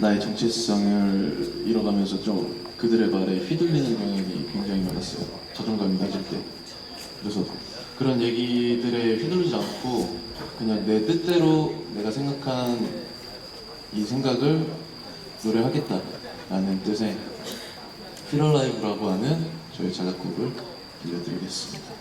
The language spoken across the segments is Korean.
나의 정체성을 잃어가면서 좀 그들의 말에 휘둘리는 경향이 굉장히 많았어요. 자존감이 낮을 때. 그래서 그런 얘기들에 휘둘리지 않고 그냥 내 뜻대로 내가 생각한 이 생각을 노래하겠다라는 뜻의 피럴라이브라고 하는 저희 자작곡을 들려드리겠습니다.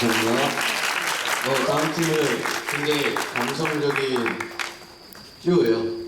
감사합니다. 어, 다음 팀은 굉장히 감성적인 듀오예요.